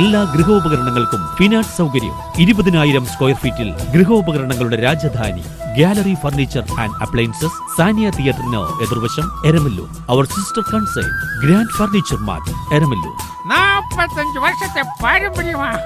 എല്ലാ ഗൃഹോപകരണങ്ങൾക്കും ഫിനാൻസ് സൗകര്യം. ഇരുപതിനായിരം സ്ക്വയർ ഫീറ്റിൽ ഗൃഹോപകരണങ്ങളുടെ Rajadhani gallery furniture and appliances Saniya തിയേറ്ററിന് എതിർവശം എരമല്ലൂർ. അവർ sister concern grand furniture mart Eramalloor. നാപ്പത്തഞ്ച് വർഷത്തെ പാരമ്പര്യമാണ്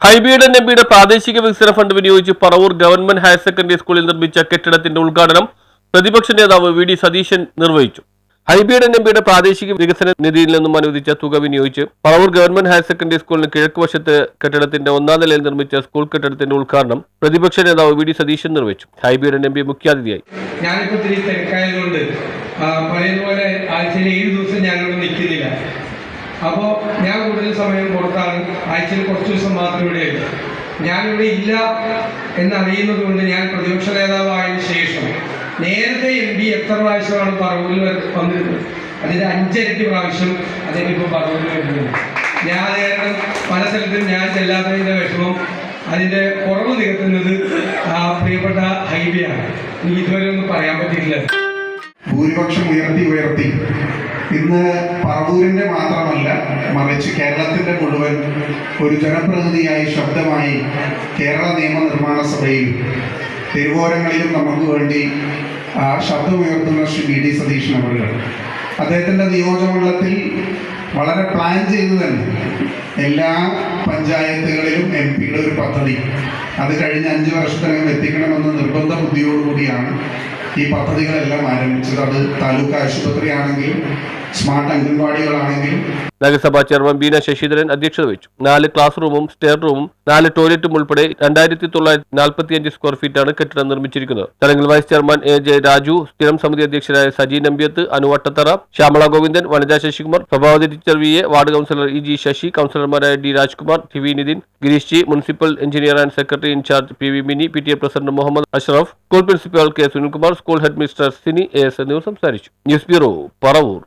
ഹൈബിയുടെ എംപിയുടെ പ്രാദേശിക വികസന ഫണ്ട് വിനിയോഗിച്ച് പറവൂർ ഗവൺമെന്റ് ഹയർ സെക്കൻഡറി സ്കൂളിൽ നിർമ്മിച്ച കെട്ടിടത്തിന്റെ ഉദ്ഘാടനം പ്രതിപക്ഷ നേതാവ് വി ഡി സതീശൻ നിർവഹിച്ചു. ഹൈബിയുടെ എംപിയുടെ പ്രാദേശിക വികസന നിധിയിൽ നിന്നും അനുവദിച്ച തുക വിനിയോഗിച്ച് പറവൂർ ഗവൺമെന്റ് ഹയർ സെക്കൻഡറി സ്കൂളിന് കിഴക്ക് വശത്ത് കെട്ടിടത്തിന്റെ ഒന്നാം നിലയിൽ നിർമ്മിച്ച സ്കൂൾ കെട്ടിടത്തിന്റെ ഉദ്ഘാടനം പ്രതിപക്ഷ നേതാവ് വി ഡി സതീശൻ നിർവഹിച്ചു. ഹൈബിയുടെ എം പി മുഖ്യാതിഥിയായി. ഞാനിപ്പോൾ അപ്പോൾ ഞാൻ കൂടുതൽ സമയം പുറത്താണ്. ആഴ്ചയിൽ കുറച്ച് ദിവസം മാത്രം ഇവിടെയുള്ളൂ ഞാനിവിടെ ഇല്ല എന്നറിയുന്നത് കൊണ്ട് ഞാൻ പ്രതിപക്ഷ നേതാവായതിനു ശേഷം നേരത്തെ എം പി എത്ര പ്രാവശ്യമാണ് പറവൂരിൽ വന്നിരുന്നത്? അതിന്റെ അഞ്ചരട്ടി പ്രാവശ്യം അദ്ദേഹം ഇപ്പൊ പറവൂരിൽ വരുന്നത് ഞാൻ നേരം പല സ്ഥലത്തും ഞാൻ ചെല്ലാത്തതിന്റെ വിഷമം അതിന്റെ കുറവ് നികത്തുന്നത് ആ പ്രിയപ്പെട്ട ഹൈബിയാണ്. എനിക്ക് ഇതുവരെ ഒന്നും പറയാൻ പറ്റിയിട്ടില്ല. ഭൂരിപക്ഷം ഉയർത്തി ഉയർത്തി. ഇന്ന് പറവൂരിന്റെ മാത്രമല്ല മറിച്ച് കേരളത്തിന്റെ മുഴുവൻ ഒരു ജനപ്രതിനിധിയായി ശബ്ദമായി കേരള നിയമനിർമ്മാണ സഭയിൽ തിരുവോരങ്ങളിലും നമുക്ക് വേണ്ടി ശബ്ദമുയർത്തുന്ന ശ്രീ വി ഡി സതീഷൻ അവരുകൾ. അദ്ദേഹത്തിന്റെ നിയോജകമണ്ഡലത്തിൽ വളരെ പ്ലാൻ ചെയ്തു തന്നെ. എല്ലാ പഞ്ചായത്തുകളിലും എം പിയുടെ ഒരു പദ്ധതി. അത് കഴിഞ്ഞ അഞ്ച് വർഷത്തിനകം എത്തിക്കണമെന്ന നിർബന്ധ ബുദ്ധിയോടുകൂടിയാണ് ഈ പദ്ധതികളെല്ലാം ആരംഭിച്ചത്. അത് താലൂക്ക് ആശുപത്രി ആണെങ്കിലും സ്മാർട്ട് അംഗൻവാടികളാണെങ്കിലും നഗരസഭാ ചെയർമാൻ ബീന ശശിധരൻ അധ്യക്ഷത വഹിച്ചു. നാല് ക്ലാസ് റൂമും സ്റ്റെയർ റൂമും നാല് ടോയ്ലറ്റും ഉൾപ്പെടെ രണ്ടായിരത്തി തൊള്ളായിരത്തി നാൽപ്പത്തിയഞ്ച് സ്ക്വയർ ഫീറ്റാണ് കെട്ടിടം നിർമ്മിച്ചിരിക്കുന്നത്. ചടങ്ങിൽ vice chairman A J Raju സ്ഥിരം സമിതി അധ്യക്ഷരായ Saji Nambiath Anuvattathara Shyamala Govindan Vanaja Sasikumar Prabhavathi teacher V A ward councillor E G Sasi കൗൺസിലർമാരായ D Rajkumar T V Nithin Gireesh G municipal engineer and secretary in charge P V Mini P T A president Muhammad Ashraf school principal K Sunilkumar school headmistress Sini A S എന്നിവർ സംസാരിച്ചു. News bureau Paravur.